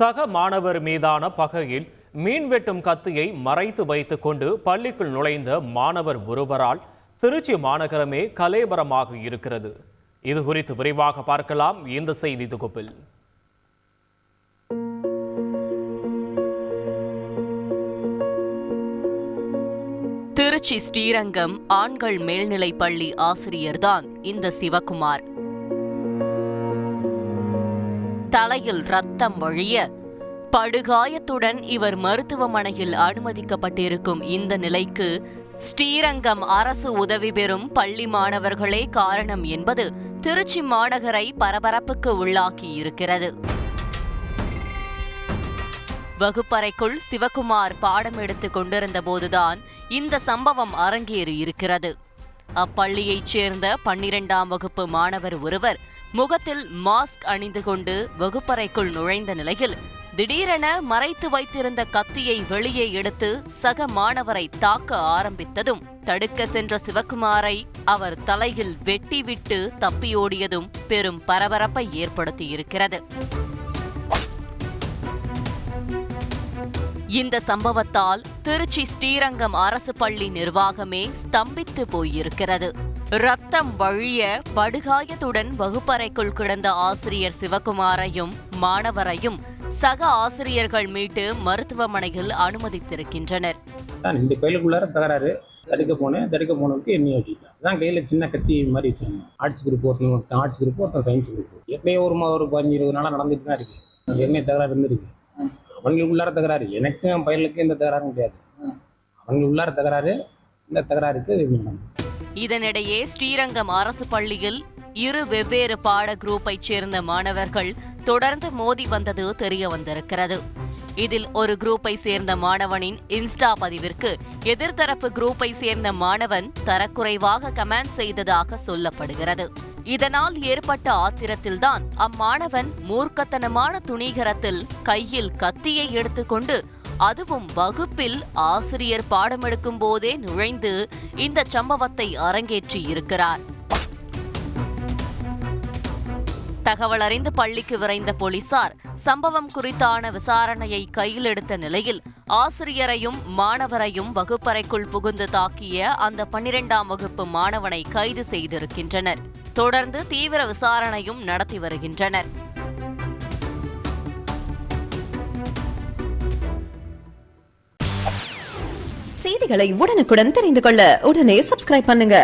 சக மாணவர் மீதான பகையில் மீன் வெட்டும் கத்தியை மறைத்து வைத்துக் கொண்டு பள்ளிக்குள் நுழைந்த மாணவர் ஒருவரால் திருச்சி மாநகரமே கலேபரமாக இருக்கிறது. இது குறித்து விரிவாக பார்க்கலாம் இந்த செய்தி தொகுப்பில். திருச்சி ஸ்ரீரங்கம் ஆண்கள் மேல்நிலைப் பள்ளி ஆசிரியர்தான் இந்த சிவகுமார். தலையில் ரத்தம் வழிய படுகாயத்துடன் இவர் மருத்துவமனையில் அனுமதிக்கப்பட்டிருக்கும் இந்த நிலைக்கு ஸ்ரீரங்கம் அரசு உதவி பெறும் பள்ளி மாணவர்களே காரணம் என்பது திருச்சி மாநகரை பரபரப்புக்கு உள்ளாக்கி இருக்கிறது. வகுப்பறைக்குள் சிவகுமார் பாடம் எடுத்துக் கொண்டிருந்த போதுதான் இந்த சம்பவம் அரங்கேறி இருக்கிறது. அப்பள்ளியைச் சேர்ந்த பன்னிரெண்டாம் வகுப்பு மாணவர் ஒருவர் முகத்தில் மாஸ்க் அணிந்து கொண்டு வகுப்பறைக்குள் நுழைந்த நிலையில் திடீரென மறைத்து வைத்திருந்த கத்தியை வெளியே எடுத்து சக மாணவரை தாக்க ஆரம்பித்ததும் தடுக்க சென்ற சிவகுமாரை அவர் தலையில் வெட்டிவிட்டு தப்பியோடியதும் பெரும் பரபரப்பை ஏற்படுத்தியிருக்கிறது. இந்த சம்பவத்தால் திருச்சி ஸ்ரீரங்கம் அரசு பள்ளி நிர்வாகமே ஸ்தம்பித்து போயிருக்கிறது. ரத்தம் வழிய படுகாயத்துடன் வகுப்பறைக்குள் கிடந்த ஆசிரியர் சிவகுமாரையும் மாணவரையும் சக ஆசிரியர்கள் மீட்டு மருத்துவமனையில் அனுமதித்திருக்கின்றனர். தான் இந்த கோயிலுக்குள்ளார தகராறு தடுக்க போனேன். தடுக்க போனதுக்கு என்னையும் வெட்டிட்டான் அதான் கையில் சின்ன கத்தி மாதிரி வச்சிருந்தேன். ஆர்ட்ஸ் குரூப் ஒருத்தன் ஆர்ட்ஸ் குரூப் ஒருத்தன் சயின்ஸ் குரூப் எப்படியோ ஒரு ஒரு பதினஞ்சு இருபது நாளாக நடந்துட்டு தான் இருக்கு. என்ன தகராறு இருந்திருக்கு. அவங்களுக்குள்ளார தகராறு. எனக்கும் என் பையனுக்கும் எந்த தகராறும் கிடையாது. அவங்களுக்குள்ளார தகராறு இந்த தகராறுக்கு இதனிடையே ஸ்ரீரங்கம் அரசு பள்ளியில் இரு வெவ்வேறு பாட குரூப்பை சேர்ந்த மாணவர்கள் தொடர்ந்து மோதி வந்தது தெரிய வந்திருக்கிறது. இதில் ஒரு குரூப்பை சேர்ந்த மாணவனின் இன்ஸ்டா பதிவிற்கு எதிர்த்தரப்பு குரூப்பை சேர்ந்த மாணவன் தரக்குறைவாக கமெண்ட் செய்ததாக சொல்லப்படுகிறது. இதனால் ஏற்பட்ட ஆத்திரத்தில்தான் அம்மாணவன் மூர்க்கத்தனமான துணிகரத்தில் கையில் கத்தியை எடுத்துக்கொண்டு அதுவும் வகுப்பில் ஆசிரியர் பாடமெடுக்கும் போதே நுழைந்து இந்த சம்பவத்தை அரங்கேற்றி இருக்கிறார் தகவல் அறிந்து பள்ளிக்கு விரைந்த போலீசார் சம்பவம் குறித்தான விசாரணையை கையில் எடுத்த நிலையில் ஆசிரியரையும் மாணவரையும் வகுப்பறைக்குள் புகுந்து தாக்கிய அந்த பன்னிரெண்டாம் வகுப்பு மாணவனை கைது செய்திருக்கின்றனர். தொடர்ந்து தீவிர விசாரணையும் நடத்தி வருகின்றனர். செய்திகளை உடனுக்குடன் தெரிந்து கொள்ள உடனே சப்ஸ்கிரைப் பண்ணுங்க.